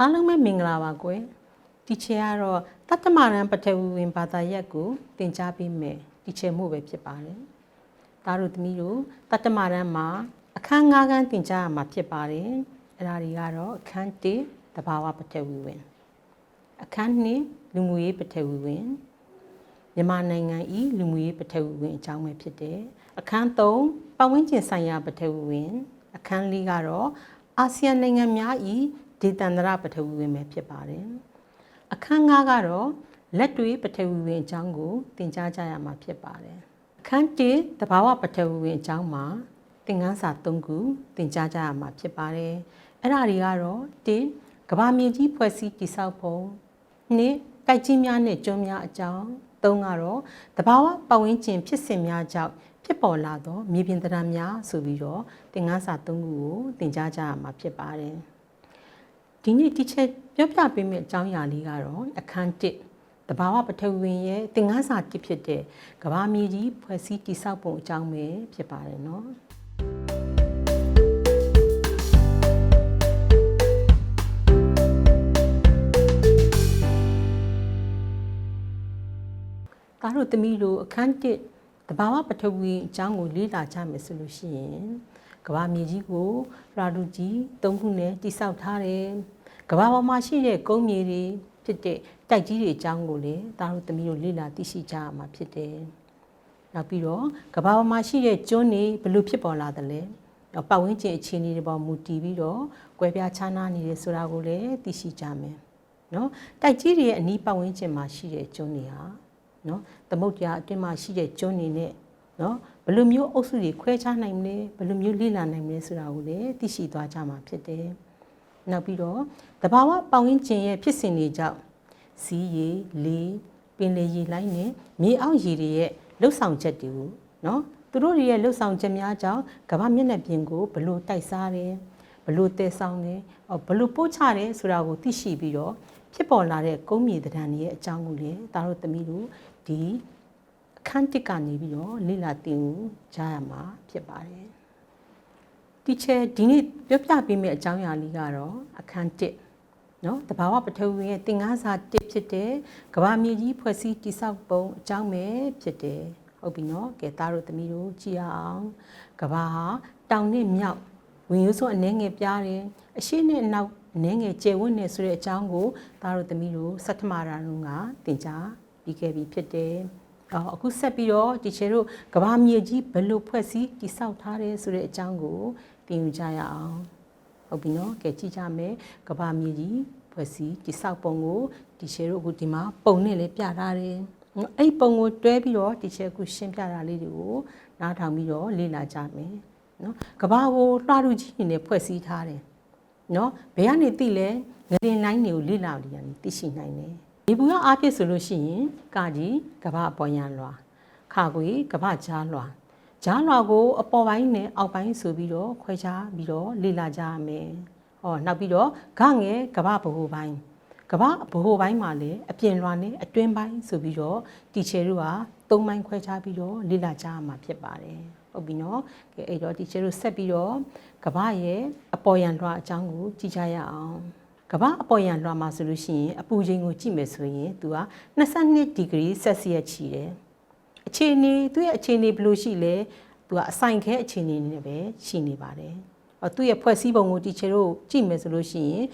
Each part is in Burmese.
အားလုံးပဲမင်္ဂလာပါကွယ်ဒီချေကတော့တတ္တမရန်ပထဝီဝင်ဘာသာရက်ကိုသင်ကြားပေးမယ်ဒီချေမှုပဲဖြစ်ပါတယ်ဒါတို့သမီးတို့တတ္တမရန်မှာအခန်း၅ခန်းသင်ကြားရမှာဖြစ်ပါတယ်အဲ့ဒါတွေကတော့အခန်း၁တဘာဝပထဝီဝင်အခန်း၂လူမှုရေးပထဝီဝင်မြန်မာနိုင်ငံဤလူမှုရေးပထဝီဝင်အကြောင်းပဲဖြစ်တယ်အခန်း၃ပတ်ဝန်းကျင်ဆိုင်ရာပထဝီဝင် အခန်း၄ကတော့အာဆီယံနိုင်ငံများဤ ဒေသန္တရပထဝီဝင်ပဲဖြစ်ပါတယ်အခန်း၅ကတော့လက်တွေ့ပထဝီဝင်အကြောင်းကိုသင်ကြားကြရမှာဖြစ်ပါတယ်အခန်း၁တဘာဝပထဝီဝင်အကြောင်းမှာသင်ခန်းစာ၃ခုသင်ကြားကြရမှာဖြစ်ပါတယ်အဲ့ဒါတွေကတော့၁ကဘာမြေကြီးဖွဲ့စည်းတည်ဆောက်ပုံ၂တိုက်ကြီးများနဲ့ကျွန်းများအကြောင်း၃ကတော့တဘာဝပတ်ဝန်းကျင်ဖြစ်စဉ်များကြောင့်ဖြစ်ပေါ်လာသောမြေပြင်သဏ္ဍာန်များဆိုပြီးတော့သင်ခန်းစာ၃ခုကိုသင်ကြားကြရမှာဖြစ်ပါတယ် ဒီနေ့ဒီချက်ပြောပြပေးမယ့်အကြောင်းအရာလေးကတော့အခန်း၁တဘာဝပထဝီဝင်ရဲ့သင်ခန်းစာတစ်ဖြစ်တဲ့ကဘာမြေကြီးဖွဲ့စည်းတည်ဆောက်ပုံအကြောင်းပဲဖြစ်ပါတယ်เนาะဒါတို့သမီးတို့အခန်းတစ်တဘာဝပထဝီအကြောင်းကိုလေ့လာကြမယ်ဆိုလို့ရှိရင် ကဘာမြေကြီးကိုရာဒူကြီး၃ခုနဲ့တိစောက်ထားတယ်ကဘာပေါ်မှာရှိတဲ့ကုန်းမြေတွေဖြစ်တဲ့တိုက်ကြီးတွေအကြောင်းကိုလည်းဒါတို့သမီးတို့လေ့လာသိရှိကြရမှာဖြစ်တယ်နောက်ပြီးတော့ကဘာပေါ်မှာရှိတဲ့ကျွန်းတွေဘယ်လိုဖြစ်ပေါ်လာသလဲနောက်ပတ်ဝန်းကျင်အခြေအနေတွေပေါ်မူတည်ပြီးတော့ကွဲပြားခြားနားနေတယ်ဆိုတာကိုလည်းသိရှိကြမယ်နော်တိုက်ကြီးတွေရဲ့အနီးပတ်ဝန်းကျင်မှာရှိတဲ့ကျွန်းတွေဟာနော်သမုတ်တရားအတွင်းမှာရှိတဲ့ကျွန်းတွေနဲ့နော် ဘယ်လိုမျိုးအုပ်စုတွေခွဲခြားနိုင်မလဲဘယ်လိုမျိုးလေ့လာနိုင်မလဲဆိုတာကိုလည်းသိရှိသွားကြမှာဖြစ်တယ်။နောက်ပြီးတော့တဘာဝပတ်ဝန်းကျင်ရဲ့ဖြစ်စဉ်တွေကြောင့်စီးရေလေပင်လေရေလိုင်းနဲ့မြေအောက်ရေတွေရဲ့လှုပ်ဆောင်ချက်တွေကိုနော်သူတို့တွေရဲ့လှုပ်ဆောင်ချက်များကြောင့်ကမ္ဘာမျက်နှာပြင်ကိုဘယ်လိုတိုက်စားတယ်ဘယ်လိုတည်ဆောင်တယ်ဘယ်လိုပို့ချတယ်ဆိုတာကိုသိရှိပြီးတော့ဖြစ်ပေါ်လာတဲ့ကုန်းမြေတံတန်တွေရဲ့အကြောင်းကိုလည်းဒါတို့သမီးတို့ဒီ အခန်းတစ်ကနေပြီးတော့လေ့လာသင်ယူကြရမှာဖြစ်ပါတယ်တီချာဒီနေ့ပြောပြပေးမယ့်အကြောင်းအရာလေးကတော့အခန်းတစ်နော်တဘာဝပထဝီရဲ့သင်္ကန်းစာတစ်ဖြစ်တဲ့ကဘာမြေကြီးဖွဲ့စည်းတိဆောက်ပုံအကြောင်းပဲဖြစ်တယ်ဟုတ်ပြီနော်ကဲသားတို့သမီးတို့ကြည့်ရအောင်ကဘာဟာတောင်နဲ့မြောက်ဝင်ရိုးစွန်းအနှဲငယ်ပြားတယ်အရှိနဲ့အနောက်အနှဲငယ်ကျယ်ဝန်းနေဆိုတဲ့အကြောင်းကိုသားတို့သမီးတို့စက်ထမရာတုန်းကသင်ကြားပြီးခဲ့ပြီဖြစ်တယ် အော်အခုဆက်ပြီးတော့တီချေတို့ကဘာမြေကြီးဘယ်လိုဖွဲ့စည်းတိဆောက်ထားတယ်ဆိုတဲ့အကြောင်းကိုသင်ယူကြရအောင်ဟုတ်ပြီနော်ကဲကြည့်ကြမယ်ကဘာမြေကြီးဖွဲ့စည်းတိဆောက်ပုံကိုတီချေတို့အခုဒီမှာပုံနဲ့လည်းပြထားတယ်အဲ့ပုံကိုတွဲပြီးတော့တီချေအခုရှင်းပြတာလေးတွေကိုနားထောင်ပြီးတော့လေ့လာကြမယ်နော်ကဘာကိုလှလူကြီးနေနဲ့ဖွဲ့စည်းထားတယ်နော်ဘယ်ကနေသိလဲငရင်လိုင်းတွေကိုလေ့လာလို့ရတယ်သိရှိနိုင်တယ် ဒီဘူးကအားဖြစ်ဆိုလို့ရှိရင်ကာကြီးကဘာအပေါ်ရန်လွာခါကွေကဘာကြားလွာကြားလွာကို အပေါ်ပိုင်းနဲ့အောက်ပိုင်းဆိုပြီးတော့ခွဲခြားပြီးတော့လေ့လာကြရမယ်ဟောနောက်ပြီးတော့ဂငယ်ကဘာဗဟိုပိုင်းကဘာဗဟိုပိုင်းမှာလည်းအပြင်လွာနဲ့အတွင်းပိုင်းဆိုပြီးတော့တီချယ်တို့ကသုံးပိုင်းခွဲခြားပြီးတော့လေ့လာကြရမှာဖြစ်ပါတယ်ဟုတ်ပြီနော်ကဲအဲ့တော့တီချယ်တို့ဆက်ပြီးတော့ကဘာရဲ့အပေါ်ရန်လွှာအကြောင်းကိုကြည့်ကြရအောင် ကဘာအပေါ်ရန်လွှာမှာဆိုလို့ရှိရင်အပူချိန်ကိုကြည့်မယ်ဆိုရင်သူက22ဒီဂရီဆက်စီယက်ချီတယ်အခြေအနေသူ့ရဲ့အခြေအနေဘယ်လိုရှိလဲသူကအဆိုင်ခဲအခြေအနေနဲ့ပဲရှိနေပါတယ်အော်သူ့ရဲ့ဖွဲ့စည်းပုံကိုတီချယ်တို့ကြည့်မယ်ဆိုလို့ရှိရင်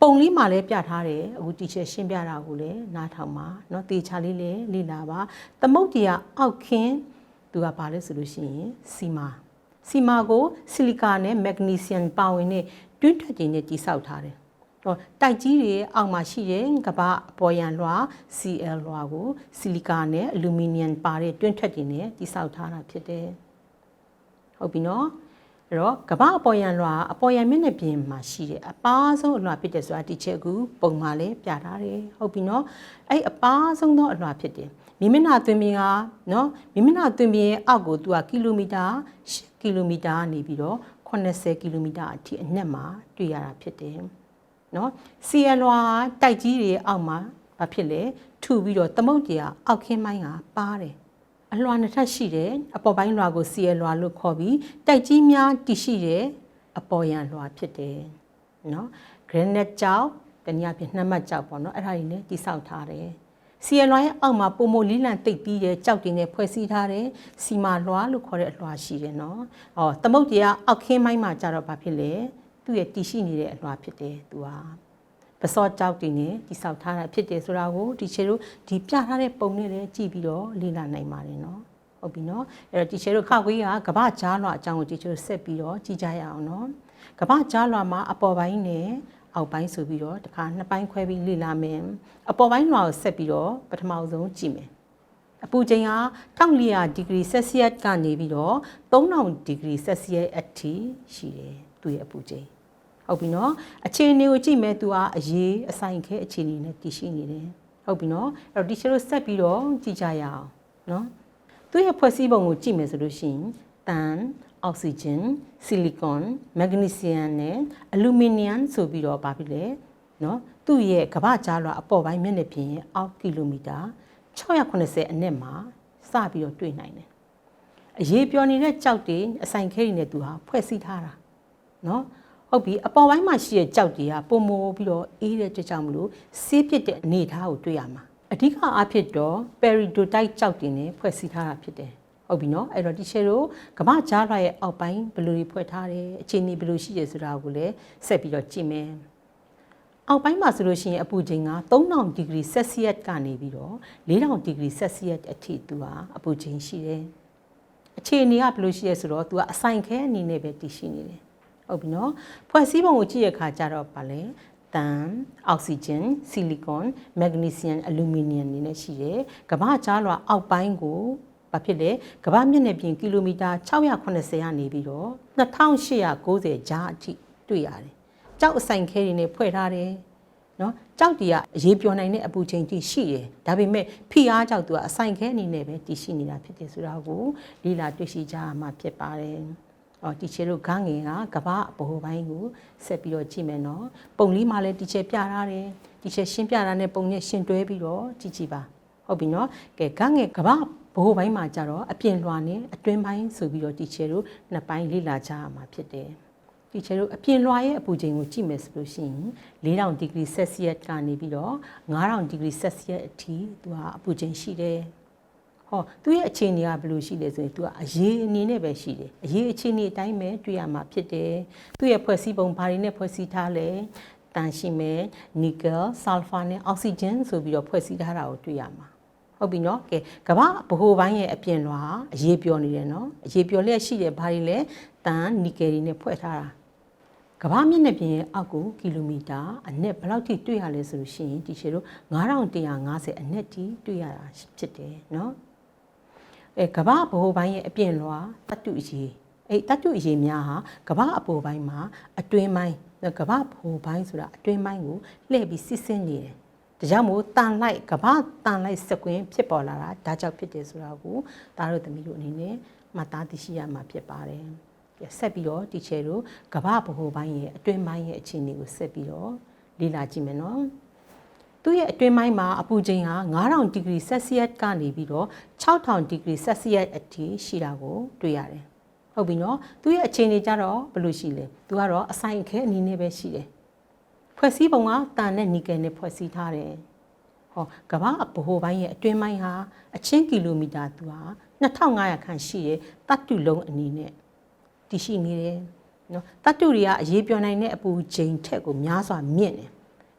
ပုံလေးမှာလည်းပြထားတယ်အခုတီချယ်ရှင်းပြတာကိုလည်းနားထောင်ပါเนาะတေချာလေးလည်းလေ့လာပါသမုတ်တရားအောက်ခင်းသူကဘာလဲဆိုလို့ရှိရင်စီမာစီမာကိုဆီလီကာနဲ့မက်ဂနီဆီယမ်ပါဝင်တဲ့တွင်းထွက်ခြင်းနဲ့တိစောက်ထားတယ်။ဟော တိုက်ကြီးတွေအောက်မှာရှိတဲ့ကဘာအပေါ်ရန်လွှာ CL လွှာကိုဆီလီကာနဲ့အလူမီနီယမ်ပါတဲ့တွင်းထွက်ခြင်းနဲ့တိစောက်ထားတာဖြစ်တယ်။ဟုတ်ပြီနော်။အဲ့တော့ကမ္ဘာအပေါ်ယံလွှာအပေါ်ယံမျက်နှာပြင်မှာရှိတဲ့အပါဆုံးအလွှာဖြစ်တယ်ဆိုတာဒီချက်ကူပုံမှန်လေးပြထားတယ်ဟုတ်ပြီနော်အဲ့အပါဆုံးသောအလွှာဖြစ်တယ်မိမနာသွင်ပြင်ကနော်မိမနာသွင်ပြင်ရဲ့အောက်ကိုသူကကီလိုမီတာ10ကီလိုမီတာနေပြီးတော့80ကီလိုမီတာအထိအနက်မှာတွေ့ရတာဖြစ်တယ် နော်စီယလွာတိုက်ကြီးတွေအောက်မှာဘာဖြစ်လဲထူပြီးတော့သမုတ်တရားအောက်ခင်းမိုင်းကပါတယ်အလွှာနှစ်ထပ်ရှိတယ်အပေါ်ပိုင်းလွှာကိုစီရလွှာလို့ခေါ်ပြီးတိုက်ကြီးများတည်ရှိတယ်အပေါ်ရန်လွှာဖြစ်တယ်နော် granite ကြောင့်တနည်းအားဖြင့်နှမ်းမတ်ကြောက်ပေါ့နော်အဲ့ဒါတွေနဲ့တိဆောက်ထားတယ်စီယလွားရဲ့အောက်မှာပုံမလီလန်တိတ်ပြီးတဲ့ကြောက်တင်နဲ့ဖွဲ့စည်းထားတဲ့စီမာလွားလို့ခေါ်တဲ့အလွာရှိတယ်နော်။အော်သမုတ်တရားအောက်ခင်းမိုင်းမှာကြတော့ဘာဖြစ်လဲ။ သူ့ရဲ့တည်ရှိနေတဲ့အလွာဖြစ်တယ်သူဟာ။ပစောကြောက်တင်နဲ့တိဆောက်ထားတာဖြစ်တယ်ဆိုတာကိုဒီချေတို့ဒီပြထားတဲ့ပုံနဲ့လည်းကြည့်ပြီးတော့လေ့လာနိုင်ပါတယ်နော်။ဟုတ်ပြီနော်။အဲ့တော့ဒီချေတို့ခါခွေးကကဘာကြားလွာအကြောင်းကိုဒီချေတို့ဆက်ပြီးတော့ကြည့်ကြရအောင်နော်။ကဘာကြားလွာမှာအပေါ်ပိုင်းနဲ့အောက်ပိုင်းဆိုပြီးတော့တခါနှစ်ပိုင်းခွဲပြီးလေ့လာမယ်အပေါ်ပိုင်းလွှာကိုဆက်ပြီးတော့ပထမဆုံးကြည့်မယ်အပူချိန်ဟာ1400ဒီဂရီဆယ်စီယပ်ကနေပြီးတော့3000ဒီဂရီဆယ်စီယပ်အထိရှိတယ် သူရဲ့အပူချိန်ဟုတ်ပြီနော်အခြေအနေကိုကြည့်မယ်သူကအရေးအဆိုင်ခဲအခြေအနေနဲ့တည်ရှိနေတယ်ဟုတ်ပြီနော်အဲ့တော့ဒီချက်လို့ဆက်ပြီးတော့ကြည့်ကြရအောင်နော်သူရဲ့ဖွဲ့စည်းပုံကိုကြည့်မယ်ဆိုလို့ရှိရင်တန်အောက်ဆီဂျင်ဆီလီကွန်မက်ဂနီဆီယမ်နဲ့အလူမီနီယမ်ဆိုပြီးတော့ပါပြီလေနော်သူ့ရဲ့ကမ္ဘာကြားလွှာအပေါ်ပိုင်းမျက်နှာပြင်အောက်ကီလိုမီတာ680အနက်မှာစပြီးတော့တွေ့နိုင်တယ်အရေးပြောနေတဲ့ကြောက်တွေအဆိုင်ခဲတွေနဲ့သူဟာဖွဲ့စည်းထားတာ နော်ဟုတ်ပြီအပေါ်ပိုင်းမှာရှိတဲ့ကြောက်တွေကပုံမိုးပြီးတော့အေးတဲ့ကြကြောင်မလို့ဆေးပစ်တဲ့အနေအထားကိုတွေ့ရမှာအဓိကအားဖြင့်တော့ peridotite ကြောက်တင်နဲ့ဖွဲ့စည်းထားတာဖြစ်တယ်ဟုတ်ပြီနော်အဲ့တော့ဒီချေတို့ကမ္ဘာကြားလွှာရဲ့အောက်ပိုင်းဘယ်လိုတွေဖွဲ့ထားတယ်အခြေအနေဘယ်လိုရှိတယ်ဆိုတာကိုလည်းဆက်ပြီးတော့ကြည့်မယ်အောက်ပိုင်းမှာဆိုလို့ရှိရင်အပူချိန်က3000ဒီဂရီဆယ်စီယပ်ကနေပြီးတော့4000ဒီဂရီဆယ်စီယပ်အထိသူဟာအပူချိန်ရှိတယ်အခြေအနေကဘယ်လိုရှိရဲဆိုတော့သူကအဆိုင်ခဲအနေနဲ့ပဲတည်ရှိနေတယ် ဟုတ်ပြီနော်ဖွဲ့စည်းပုံကိုကြည့်ရခါကျတော့ဗာလဲတန်အောက်ဆီဂျင်ဆီလီကွန်မက်ဂနီဆီယမ်အလူမီနီယမ်နေနဲ့ရှိတယ်ကမ္ဘာကြားလွှာအောက်ပိုင်းကိုဘာဖြစ်လဲကမ္ဘာမျက်နှာပြင်ကီလိုမီတာ680ကနေပြီးတော့2890ကြားအထိတွေ့ရတယ်။ကြောက်အဆိုင်ခဲတွေနဲ့ဖွဲ့ထားတယ်။နော်ကြောက်တီကအရေးပြောနိုင်တဲ့အပူချိန်တိရှိတယ်။ဒါပေမဲ့ဖိအားကြောက်သူကအဆိုင်ခဲအနေနဲ့ပဲတည်ရှိနေတာဖြစ်တယ်ဆိုတာကိုလီလာတွေ့ရှိကြရမှာဖြစ်ပါတယ်။ အော်တီချေတို့ဂန်းငင်ကကဘာဘိုးပိုင်းကိုဆက်ပြီးတော့ကြည့်မယ်နော်။ပုံလေးမှာလည်းတီချေပြထားတယ်။တီချေရှင်းပြတာနဲ့ပုံနဲ့ရှင်းတွဲပြီးတော့ကြည့်ကြည့်ပါ။ဟုတ်ပြီနော်။ကဲဂန်းငင်ကဘာဘိုးပိုင်းမှာကြတော့အပြင်လွှာနဲ့အတွင်းပိုင်းဆိုပြီးတော့တီချေတို့နှစ်ပိုင်းလေ့လာကြရမှာဖြစ်တယ်။တီချေတို့အပြင်လွှာရဲ့အပူချိန်ကိုကြည့်မယ်ဆိုလို့ရှိရင်4000ဒီဂရီဆယ်စီယပ်ကနေပြီးတော့9000ဒီဂရီဆယ်စီယပ်အထိသူကအပူချိန်ရှိတယ်။ ဟောသူရဲ့အခြေအနေကဘယ်လိုရှိလဲဆိုရင်သူကအရေးအနေနဲ့ပဲရှိတယ်။အရေးအခြေအနေအတိုင်းပဲတွေ့ရမှာဖြစ်တယ်။သူ့ရဲ့ဖွဲ့စည်းပုံဘာတွေနဲ့ဖွဲ့စည်းထားလဲ။တန်ရှိမယ်နီကယ်ဆာလ်ဖာနဲ့အောက်ဆီဂျင်ဆိုပြီးတော့ဖွဲ့စည်းထားတာကိုတွေ့ရမှာဟုတ်ပြီနော်ကဲကမ္ဘာဗဟိုပိုင်းရဲ့အပြင်လွှာအရေးပြောနေတယ်နော်အရေးပြောလျက်ရှိတယ်ဘာတွေလဲတန်နီကယ်တွေနဲ့ဖွဲ့ထားတာကမ္ဘာမျက်နှာပြင်ရဲ့အောက်ကိုကီလိုမီတာအနက်ဘယ်လောက်ထိတွေ့ရလဲဆိုလို့ရှိရင်ဒီရှေတို့9150အနက်ထိတွေ့ရတာဖြစ်တယ်နော် အဲကမ္ဘာဗဟိုပိုင်းရဲ့အပြင်လွှာတတုအရေးအဲ့တတုအရေးများဟာကမ္ဘာအပေါ်ပိုင်းမှာအတွင်းပိုင်းကမ္ဘာဗဟိုပိုင်းဆိုတာအတွင်းပိုင်းကိုလှည့်ပြီးစစ်ဆင်းနေတယ်ဒါကြောင့်မို့တန်လိုက်ကဘာတန်လိုက်စကွင်းဖြစ်ပေါ်လာတာဒါကြောင့်ဖြစ်တယ်ဆိုတာကိုဒါတို့သမီးတို့အနေနဲ့မှတ်သားသိရှိရမှာဖြစ်ပါတယ်။ဆက်ပြီးတော့တီချယ်တို့ကဘာဗဟိုပိုင်းရဲ့အတွင်းပိုင်းရဲ့အခြေအနေကိုဆက်ပြီးတော့လေ့လာကြည့်မယ်နော်။ သူ့ရဲ့အတွင်းပိုင်းမှာအပူချိန်ဟာ9000ဒီဂရီဆယ်စီယပ်ကနေပြီးတော့6000ဒီဂရီဆယ်စီယပ်အထိရှိတာကိုတွေ့ရတယ်။ဟုတ်ပြီနော်။သူ့ရဲ့အခြေအနေကြတော့ဘယ်လိုရှိလဲ။သူကတော့အဆိုင်ခဲအနေနဲ့ပဲရှိတယ်။ဖွဲ့စည်းပုံကတန်နဲ့နီကယ်နဲ့ဖွဲ့စည်းထားတယ်။ဟောကမ္ဘာဗဟိုပိုင်းရဲ့အတွင်းပိုင်းဟာအချင်းကီလိုမီတာသူဟာ2500ခန့်ရှိတဲ့တတ်တူလုံးအနေနဲ့တည်ရှိနေတယ်နော်တတ်တူတွေကအရေးပြောနိုင်တဲ့အပူချိန်ထက်ကိုများစွာမြင့်တယ်။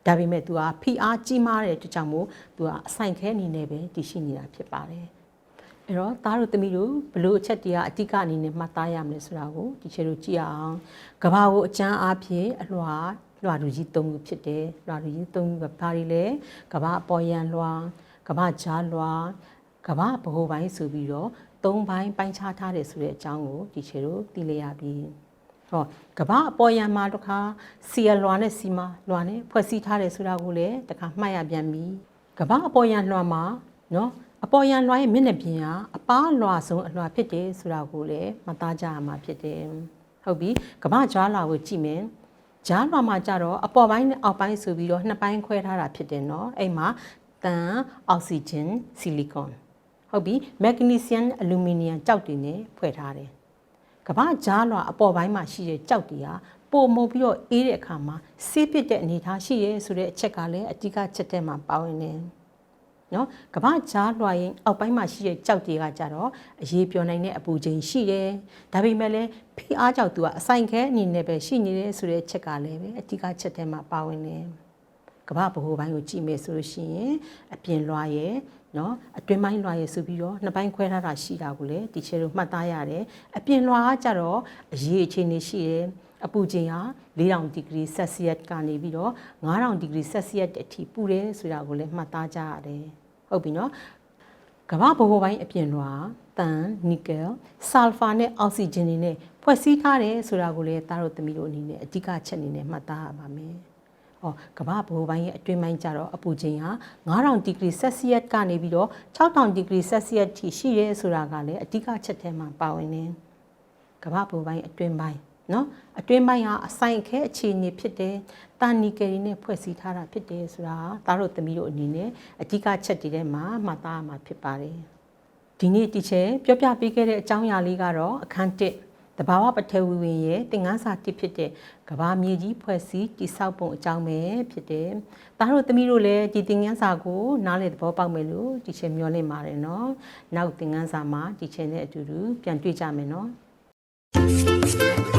ဒါပေမဲ့သူကဖိအားကြီးမားတဲ့အတွက်ကြောင့်မို့သူကအဆိုင်ခဲအနေနဲ့ပဲတည်ရှိနေတာဖြစ်ပါတယ်။အဲ့တော့သားတို့သမီးတို့ဘလို့အချက်တရားအတိကအနေနဲ့မှတ်သားရမလဲဆိုတာကိုဒီချေတို့ကြည့်အောင်ကဘာကိုအကျန်းအားဖြင့်အလွှာလွှာလူကြီး၃ခုဖြစ်တယ်လွှာလူကြီး၃ခုကဘာတွေလဲကဘာအပေါ်ရန်လွှာကဘာကြားလွှာကဘာဗဟိုပိုင်းဆိုပြီးတော့၃ပိုင်းပိုင်းခြားထားတယ်ဆိုတဲ့အကြောင်းကိုဒီချေတို့သိလျက်ပြီ ဟောကဘာအပေါ်ရန်မှာတခါစီယလွှာနဲ့စီမာလွှာနဲ့ဖွဲ့စည်းထားတယ်ဆိုတာကိုလည်းတခါမှတ်ရပြန်ပြီကဘာအပေါ်ရန်လွှာမှာနော်အပေါ်ရန်လွှာရဲ့မျက်နှာပြင်ကအပားလွှာဆုံးအလွှာဖြစ်တယ်ဆိုတာကိုလည်းမသားကြရမှာဖြစ်တယ်ဟုတ်ပြီကဘာကြားလွှာကိုကြည့်မယ်ဂျားလွှာမှာကြတော့အပေါ်ပိုင်းနဲ့အောက်ပိုင်းဆိုပြီးတော့နှစ်ပိုင်းခွဲထားတာဖြစ်တယ်နော်အဲ့မှာတန်အောက်ဆီဂျင်ဆီလီကွန်ဟုတ်ပြီမက်ဂနီဆီယမ်အလူမီနီယမ်ကျောက်တွေနဲ့ဖွဲ့ထားတယ် ကမ္ဘာဂျားလွှာအပေါ်ပိုင်းမှာရှိတဲ့ကျောက်တွေကပို့မုတ်ပြီးတော့အေးတဲ့အခါမှာဆေးပစ်တဲ့အနေအထားရှိရဲဆိုတဲ့အချက်ကလည်းအဓိကချက်တဲ့မှာပါဝင်နေနော်ကမ္ဘာကြားလွှာရင်အောက်ပိုင်းမှာရှိတဲ့ကြောက်တွေကကြတော့အရေးပြောနိုင်တဲ့အပူချိန်ရှိတယ်ဒါပေမဲ့လည်းဖိအားကြောက်သူကအဆိုင်ခဲအနေနဲ့ပဲရှိနေတယ်ဆိုတဲ့အချက်ကလည်းပဲအဓိကချက်တဲ့မှာပါဝင်နေကမ္ဘာဗဟိုပိုင်းကိုကြည့်မယ်ဆိုလို့ရှိရင်အပြင်လွှာရဲ့ နော်အတွင်းပိုင်းလွှာရဲ့ဆိုပြီးတော့နှစ်ပိုင်းခွဲထားတာရှိတာကိုလည်းဒီချေတို့မှတ်သားရတယ်အပြင်လွှာကကြတော့အရေးအခြေအနေရှိတယ်အပူချိန်ဟာ4000ဒီဂရီဆက်စီယပ်ကနေပြီးတော့9000ဒီဂရီဆက်စီယပ်အထိပူတယ်ဆိုတာကိုလည်းမှတ်သားကြရတယ်ဟုတ်ပြီနော်ကမ္ဘာဗဟိုပိုင်းအပြင်လွှာတန်နီကယ်ဆာလ်ဖာနဲ့အောက်ဆီဂျင်တွေနဲ့ဖွဲ့စည်းထားတယ်ဆိုတာကိုလည်းသားတို့သမီးတို့အနေနဲ့အဓိကချက်အနေနဲ့မှတ်သားရပါမယ် ဟောကမ္ဘာဘိုးပိုင်းရဲ့အတွင်းပိုင်းကျတော့အပူချိန်ဟာ9000ဒီဂရီဆက်စီယပ်ကနေပြီးတော့6000ဒီဂရီဆက်စီယပ်ထိရှိရဲဆိုတာကလည်းအဓိကချက်ထဲမှာပါဝင်နေကမ္ဘာဘိုးပိုင်းအတွင်းပိုင်းနော်အတွင်းပိုင်းဟာအဆိုင်ခဲအခြေအနေဖြစ်တယ်တာနီကယ်ရီနဲ့ဖွဲ့စည်းထားတာဖြစ်တယ်ဆိုတာသားတို့သမီးတို့အနေနဲ့အဓိကချက်တွေထဲမှာမှတ်သားရမှာဖြစ်ပါတယ်ဒီနေ့တီချေပြောပြပေးခဲ့တဲ့အကြောင်းအရာလေးကတော့အခန်း1 တဘာဝပထဝီဝင်ရဲ့သင်ခန်းစာတစ်ဖြစ်တဲ့ကဘာမြေကြီးဖွဲ့စည်းတိဆောက်ပုံအကြောင်းပဲဖြစ်တယ်။ဒါတို့သမီးတို့လည်းဒီသင်ခန်းစာကိုနားလည်သဘောပေါက်မယ်လို့ဒီချက်မျှော်လင့်ပါတယ်နော်။နောက်သင်ခန်းစာမှာဒီချက်နဲ့အတူတူပြန်တွေ့ကြမယ်နော်။